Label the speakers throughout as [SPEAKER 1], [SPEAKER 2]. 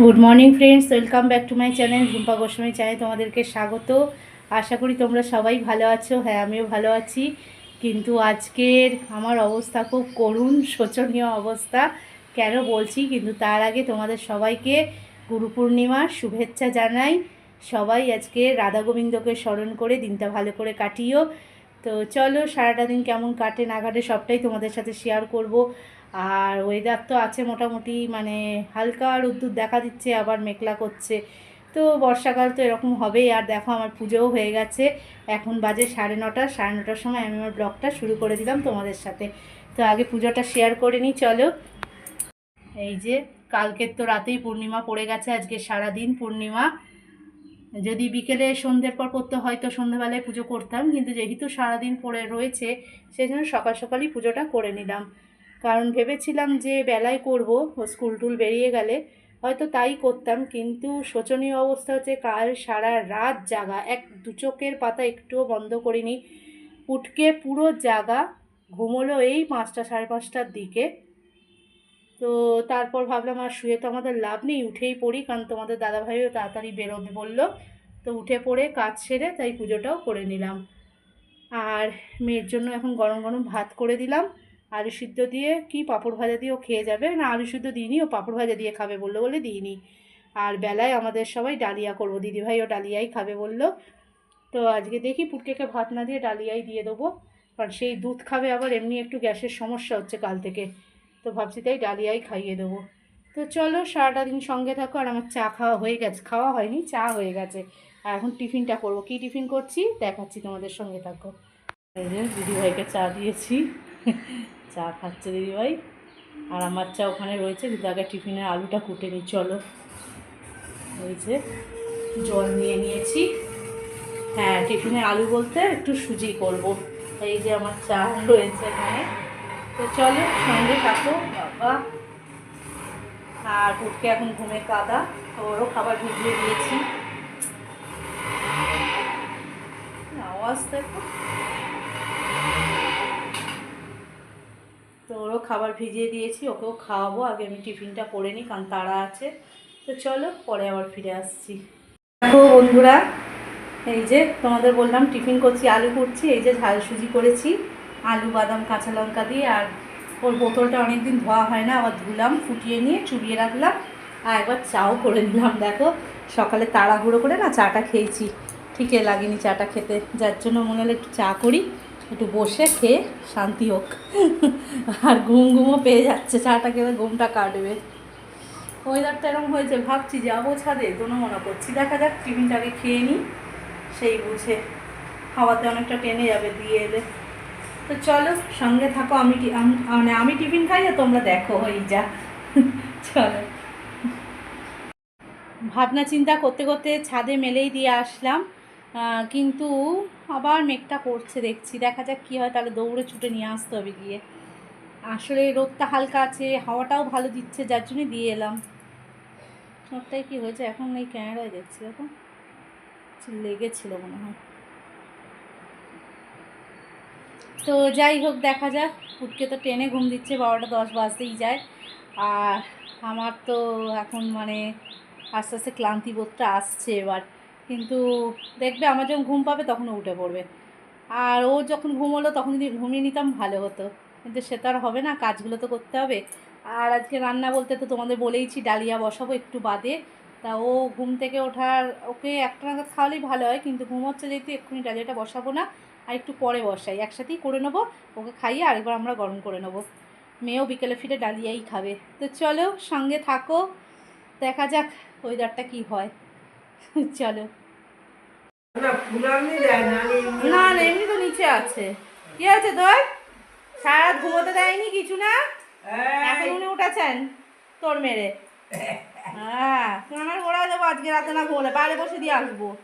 [SPEAKER 1] Good morning friends welcome back to my channel Jhumpa Goswami channel তোমাদেরকে স্বাগত। আশা করি তোমরা সবাই ভালো আছো। হ্যাঁ আমিও ভালো আছি। কিন্তু আজকের আমার অবস্থা খুব করুণ, শোচনীয় অবস্থা। কেন বলছি? কিন্তু তার আগে তোমাদের সবাইকে গুরু পূর্ণিমার শুভেচ্ছা জানাই। সবাই আজকে রাধা গোবিন্দকে স্মরণ করে দিনটা ভালো করে কাটিও। তো চলো সারাটা দিন কেমন কাটে না কাটে সবটাই তোমাদের সাথে শেয়ার করব। আর ওয়েদার তো আছে মোটামুটি মানে হালকা রোদ্দুর দেখা দিচ্ছে, আবার মেঘলা করছে। তো বর্ষাকাল তো এরকম হবেই। আর দেখো আমার পুজোও হয়ে গেছে। এখন বাজে সাড়ে নটা। সাড়ে নটার সময় আমি আমার ব্লগটা শুরু করে দিলাম তোমাদের সাথে। তো আগে পুজোটা শেয়ার করে নিই, চলো। এই যে কালকের তো রাতেই পূর্ণিমা পড়ে গেছে, আজকে সারা দিন পূর্ণিমা। যদি বিকেলে সন্ধ্যের পর করতে হয়তো সন্ধ্যেবেলায় পুজো করতাম, কিন্তু যেহেতু সারাদিন পড়ে রয়েছে, সেই জন্য সকাল সকালই পুজোটা করে নিলাম। কারণ ভেবেছিলাম যে বেলায় করব, স্কুল টুল বেরিয়ে গেলে। হয়তো তাই করতাম, কিন্তু শোচনীয় অবস্থা হচ্ছে কাল সারা রাত জাগা। এক দু চোখের পাতা একটুও বন্ধ করিনি। উঠকে পুরো জাগা, ঘুমোলো এই পাঁচটা সাড়ে পাঁচটার দিকে। তো তারপর ভাবলাম, আর শুয়ে তো আমাদের লাভ নেই, উঠেই পড়ি। কারণ তোমাদের দাদাভাইও তাড়াতাড়ি বেরোবে বলল। তো উঠে পড়ে কাজ সেরে তাই পুজোটাও করে নিলাম। আর মেয়ের জন্য এখন গরম গরম ভাত করে দিলাম। আলু সিদ্ধ দিয়ে কি পাঁপড় ভাজা দিয়ে ও খেয়ে যাবে? না, আলু সিদ্ধ দিইনি, ও পাঁপড় ভাজা দিয়ে খাবে বলল বলে দিইনি। আর বেলায় আমাদের সবাই ডালিয়া করব, দিদিভাই ও ডালিয়াই খাবে বলল। তো আজকে দেখি পুটকেকে ভাত না দিয়ে ডালিয়াই দিয়ে দেবো। কারণ সেই দুধ খাবে আবার এমনি একটু গ্যাসের সমস্যা হচ্ছে কাল থেকে। তো ভাবছি তাই ডালিয়াই খাইয়ে দেবো। তো চলো, সারাটা দিন সঙ্গে থাকো। আর আমার চা খাওয়া হয়ে গেছে, খাওয়া হয়নি, চা হয়ে গেছে। আর এখন টিফিনটা করব। কী টিফিন করছি? দেখাচ্ছি তোমাদের সঙ্গে থাকো। দিদিভাইকে চা দিয়েছি। চা খাচ্ছে দিদিভাই আর আমার চা ওখানে রয়েছে। কিন্তু আগে টিফিনের আলুটা কুটে নিই চলো। যে জল নিয়ে নিয়েছি। হ্যাঁ টিফিনের আলু বলতে একটু সুজি করব। এই যে আমার চা রয়েছে এখানে। তো চলো, সঙ্গে থাকো, বাবা। আর উঠকে এখন ঘুমে কাদা। ওরও খাবার ভিজিয়ে দিয়েছি। আওয়াজ দেখো। তো খাবার ভিজিয়ে দিয়েছি, ওকেও খাওয়াবো। আগে আমি টিফিনটা করে নিই, কারণ তারা আছে। তো চলো, পরে আবার ফিরে আসছি। দেখো বন্ধুরা, এই যে তোমাদের বললাম টিফিন করছি, আলু করছি এই যে ঝাল সুজি করেছি, আলু, বাদাম, কাঁচা লঙ্কা দিয়ে। আর ওর বোতলটা অনেক দিন ধোয়া হয় না, আবার ধুলাম, ফুটিয়ে নিয়ে চুবিয়ে রাখলাম। আর একবার চাও করে নিলাম, দেখো। সকালে তাড়াহুড়ো করে না চাটা খেয়েছি। ঠিকই লাগেনি চাটা খেতে, যার জন্য মনে হলো একটু চা করি। একটু বসে খেয়ে শান্তি হোক। আর ঘুম ঘুমও পেয়ে যাচ্ছে, চাটা খেলে ঘুমটা কাটবে। ওয়েদারটা এরকম হয়েছে, ভাবছি যাব ছাদে কোনো মনে করছি। দেখা যাক টিফিনটাকে খেয়ে নিই, সেই বুঝে। খাওয়াতে অনেকটা টেনে যাবে দিয়ে এলে। তো চলো, সঙ্গে থাকো, আমি মানে আমি টিফিন খাই আর তোমরা দেখো এই যা। চলো। ভাবনা চিন্তা করতে করতে ছাদে মেলেই দিয়ে আসলাম। কিন্তু আবার মেঘটা করছে, দেখছি। দেখা যাক কী হয়, তাহলে দৌড়ে ছুটে নিয়ে আসতে হবে গিয়ে। আসলে রোদটা হালকা আছে, হাওয়াটাও ভালো দিচ্ছে, যার জন্যই দিয়ে এলাম। সবটাই কি হয়েছে? এখন এই ক্যামেরায় দেখছি, দেখো। লেগেছিল মনে হয়। তো যাই হোক, দেখা যাক। ফুটকে তো ট্রেনে ঘুম দিচ্ছে, বারোটা দশ বাজতেই যায়। আর আমার তো এখন মানে আস্তে আস্তে ক্লান্তি বোধটা আসছে এবার। কিন্তু দেখবে আমার যখন ঘুম পাবে তখন উঠে পড়বে। আর ও যখন ঘুম হলো তখন যদি ঘুমিয়ে নিতাম ভালো হতো। কিন্তু সে তো আর হবে না, কাজগুলো তো করতে হবে। আর আজকে রান্না বলতে তো তোমাদের বলেইছি, ডালিয়া বসাবো একটু বাদে। তা ও ঘুম থেকে ওঠার, ওকে একটা নাগাদ খাওয়ালেই ভালো হয়, কিন্তু ঘুম হচ্ছে যেহেতু এক্ষুনি ডালিয়াটা বসাবো না, আর একটু পরে বসাই। একসাথেই করে নেব, ওকে খাইয়ে আরেকবার আমরা গরম করে নেব। মেয়েও বিকেলে ফিরে ডালিয়াই খাবে। তো চলো সঙ্গে থাকো, দেখা যাক ওয়েদারটা কি হয়। চলো।
[SPEAKER 2] না না এমনি-
[SPEAKER 1] তো নিচে আছে। কি আছে তোর? সারা ঘুমোতে দেয়নি কিছু না? এখন উনি উঠেছেন তোর মেরে। হ্যাঁ আমার ওরা যাব আজকে রাতে না ঘুমোলে বাইরে বসে দিয়ে আসব।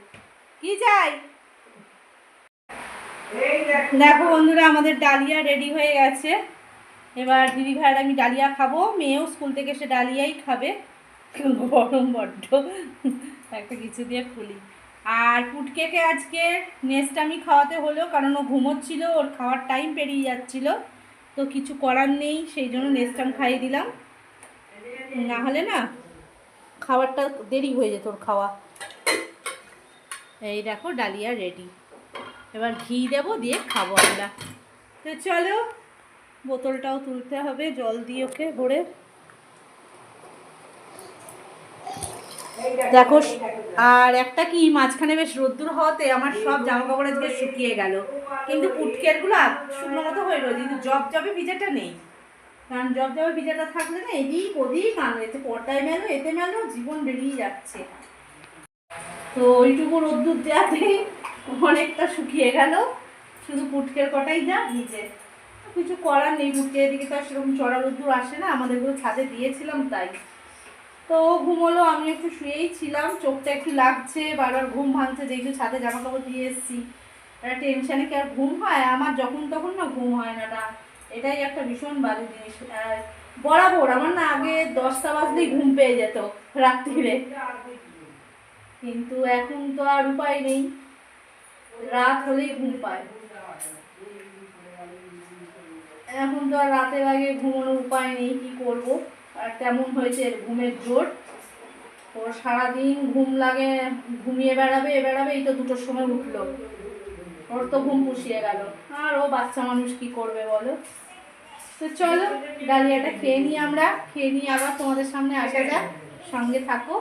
[SPEAKER 1] কি চাই?
[SPEAKER 2] দেখো।
[SPEAKER 1] বন্ধুরা আমাদের ডালিয়া রেডি হয়ে গেছে। এবার দিদি ভাইয়ের আমি ডালিয়া খাব মেয়েও স্কুল থেকে এসে ডালিয়াই খাবে। গরম বড্ড। একটা কিছু দিয়ে খুলি আর পুটকেকে আজকে নেক্সট আমি খাওয়াতে হলো, কারণ ও ঘুমোচ্ছিল, ওর খাওয়ার টাইম পেরিয়ে যাচ্ছিল, তো কিছু করার নেই, সেই জন্য নেক্সট টাইম খাইয়ে দিলাম। না হলে না, খাবারটা দেরি হয়ে যেত ওর খাওয়া। এই দেখো, ডালিয়া রেডি এবার ঘি দেবো, দিয়ে খাব আমরা। তো চলো, বোতলটাও তুলতে হবে, জল দিয়ে ওকে ভরে। দেখো আর একটা কি মাঝখানে বেশ রোদ্দুর হওয়াতে আমার সব জামা কাপড় আজকে শুকিয়ে গেল। কিন্তু পুটকেরগুলো আ- শুকনো মতো হয়ে রয়েছে কিন্তু জব জবে ভিজাটা নেই। কারণ জব জবে ভিজাটা থাকলে না এদিক ওদিক আর এতে পর্দায় মেলো এতে মেলো জীবন বেরিয়ে যাচ্ছে। তো ওইটুকু রোদ্দুর দেওয়াতে অনেকটা শুকিয়ে গেল। শুধু পুটকের কটাই যা ভিজে। কিছু করার নেই পুটকে এদিকে তো আর সেরকম চড়া রোদ্দুর আসে না আমাদেরগুলো ছাদে দিয়েছিলাম তাই। তো ও ঘুমোলো, আমি একটু শুয়েই ছিলাম, চোখটা একটু লাগছে, বারবার ঘুম ভাঙছে, যেহেতু ছাদে জামা কাপড় দিয়ে এসেছি। একটা টেনশানে কি আর ঘুম হয়? আমার যখন তখন না ঘুম হয় না তা এটাই একটা ভীষণ বাজে জিনিস। আর বরাবর আমার না আগে দশটা বাজলেই ঘুম পেয়ে যেত রাত্রিরে। কিন্তু এখন তো আর উপায় নেই। রাত হলেই ঘুম পায়। এখন তো আর রাতের আগে ঘুমানোর উপায় নেই, কি করব? তেমন হয়েছে ঘুমের জোর? ও সারাদিন ঘুম লাগে, ঘুমিয়ে বেড়াবে এ বেড়াবে এই তো দুটোর সময় উঠল। ওর তো ঘুম পুষিয়ে গেল। আর ও বাচ্চা মানুষ কি করবে বলো? তো চলো, ডালিয়াটা খেয়ে নিই আমরা, খেয়ে নিয়ে আবার তোমাদের সামনে আসা যাক। সঙ্গে থাকো।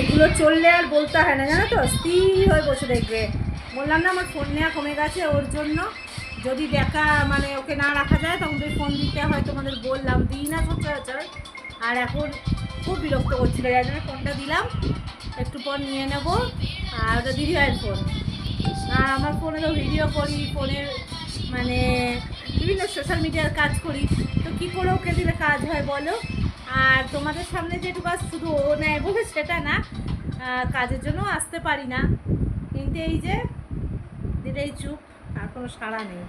[SPEAKER 1] এগুলো চললে আর বলতে হয় না, জানো তো? স্থির হয়ে বসে দেখবে। বললাম না, আমার ফোন নেওয়া কমে গেছে ওর জন্য। যদি দেখা মানে ওকে না রাখা যায়, তখন তুই ফোন দিতে হয়, তোমাদের বললাম। দিই না সচরাচর আর এখন খুব বিরক্ত করছিল, যার জন্য ফোনটা দিলাম। একটু পর নিয়ে নেব। আর ওটা দিদি ভাইয়ের ফোন আর আমার ফোনে তো ভিডিও করি ফোনের মানে বিভিন্ন সোশ্যাল মিডিয়ার কাজ করি। তো কী করে ওকে দিলে কাজ হয় বলো? আর তোমাদের সামনে যেটুকু আজ শুধু ও নেয় বলে সেটা না কাজের জন্য আসতে পারি না। কিন্তু এই যে দিলেই চুপ, আর কোনো সাড়া নেই।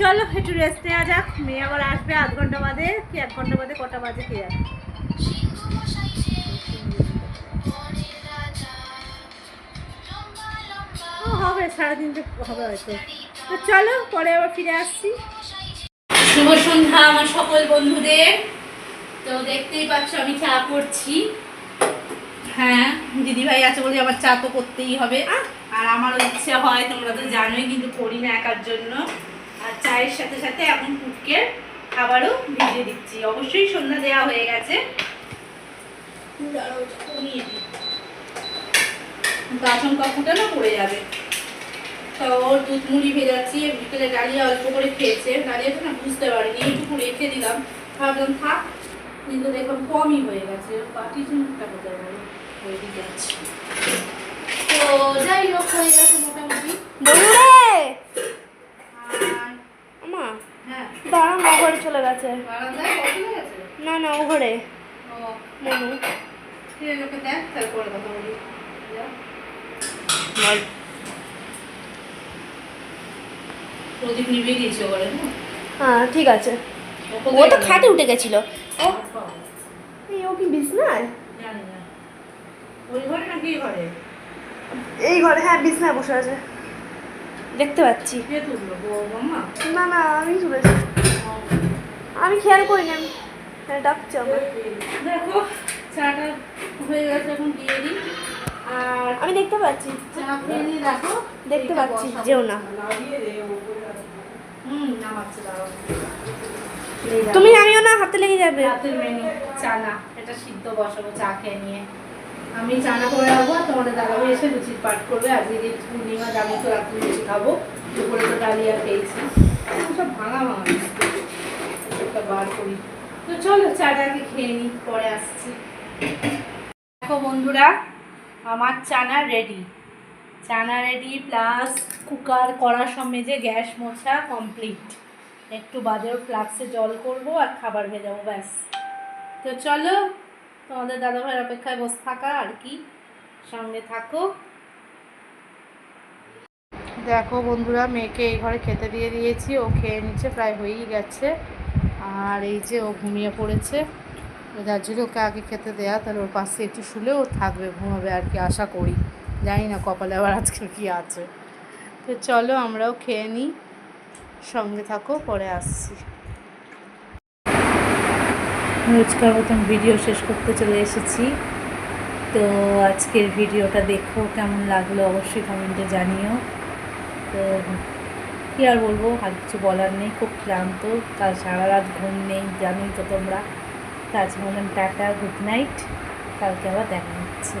[SPEAKER 1] চলো, একটু রেস্ট নেওয়া যাক। মেয়ে আবার আসবে আধ ঘণ্টা বাদে, কি এক ঘণ্টা বাদে, কটা বাজে কে ও, হবে, সারাদিন হবে হয়তো। তো চলো, পরে আবার ফিরে আসছি। শুভ সন্ধ্যা আমার সকল বন্ধুদের। তো দেখতেই পাচ্ছ আমি চা করছি। হ্যাঁ দিদিভাই আছে বলে আমার চা তো করতেই হবে। আর আমারও ইচ্ছে হয়, তোমরা তো জানোই কিন্তু করি না একার জন্য। আর চায়ের সাথে সাথে এখন কুটকে খাবারও ভিজে দিচ্ছি। অবশ্যই সন্ধ্যা দেওয়া হয়ে গেছে। দিই। আচমকা ফুটানো পড়ে যাবে। তো ওর দুধ মুড়ি ভেজাচ্ছি বিকেলে ডালিয়া অল্প করে খেয়েছে। ডালিয়াটা না বুঝতে পারিনি এইটুকু রেখে দিলাম। ভাবলাম থাক কিন্তু দেখলাম কমই হয়ে গেছে। পাটি চুমুকটা কোথায় গেল? ওইদিকে যাচ্ছে। তো যাই হোক হয়ে গেছে মোটামুটি।
[SPEAKER 3] মা
[SPEAKER 1] হ্যাঁ।
[SPEAKER 3] দাঁড়া মা ঘরে চলে গেছে।
[SPEAKER 1] গেছে?
[SPEAKER 3] না না ও ঘরে।
[SPEAKER 1] ও।
[SPEAKER 3] মনু।
[SPEAKER 1] ঠিক আছে দেখ তারপরে কথা বলি যা। প্রদীপ নিভিয়ে দিয়েছে ওখানে
[SPEAKER 3] হ্যাঁ ঠিক আছে। ও তো খাটে উঠে গেছিল। এই ও কি বিছনায়?
[SPEAKER 1] জানি না। ওই ঘরে নাকি এই ঘরে?
[SPEAKER 3] এই ঘরে হ্যাঁ বিছনায় বসে আছে। দেখতে পাচ্ছি। না না আমি তুলেছি। আমি খেয়াল করিনি আমি হ্যাঁ ডাকছে আমার
[SPEAKER 1] দেখো চাটা হয়ে গেছে এখন দিয়ে দিই। আর
[SPEAKER 3] আমি দেখতে পাচ্ছি। দেখতে পাচ্ছি যেও না
[SPEAKER 1] হুম নামাচ্ছে দাঁড়াও এই দেখো,
[SPEAKER 3] তুমি আমিও না হাতে লেগে যাবে।
[SPEAKER 1] রাতের মেনু চানা এটা সিদ্ধ বসাবো চা খেয়ে নিয়ে। আমি চানা করে রাখব আর তোমাদের দাদাভাই এসে লুচির পাট করবে আজকে যে পূর্ণিমা জানি তো রাত্রি লুচি খাব দুপুরে তো ডালিয়া পেয়েছি। সব ভাঙা ভাঙা একটা বার করি। তো চলো চাটা আগে খেয়ে নিই পরে আসছি। দেখো বন্ধুরা আমার চানা রেডি চানা রেডি প্লাস কুকার কড়া সব মেজে গ্যাস মোছা কমপ্লিট একটু বাদেও ফ্লাক্সে জল করব আর খাবার ভেজাবো ব্যাস। তো চলো, তোমাদের দাদাভাইয়ের অপেক্ষায় বসে থাকা আর কি। সঙ্গে থাকো। দেখো বন্ধুরা, মেয়েকে এই ঘরে খেতে দিয়ে দিয়েছি। ও খেয়ে নিচ্ছে, প্রায় হয়েই গেছে। আর এই যে ও ঘুমিয়ে পড়েছে। যার জন্য ওকে আগে খেতে দেয়া, তাহলে ওর পাশে একটু শুলে ও থাকবে, ঘুমাবে আর কি, আশা করি। জানি না কপালে আবার আজকে কী আছে। তো চলো আমরাও খেয়ে নিই, সঙ্গে থাকো, পরে আসছি। রোজকার মতন ভিডিও শেষ করতে চলে এসেছি। তো আজকের ভিডিওটা দেখো, কেমন লাগল অবশ্যই কমেন্টে জানিও। তো কী আর বলব, আর কিছু বলার নেই, খুব ক্লান্ত। কাল সারা রাত ঘুম নেই, জানোই তো তোমরা। আজকে বললাম টাটা গুড নাইট কালকে আবার দেখা হচ্ছে।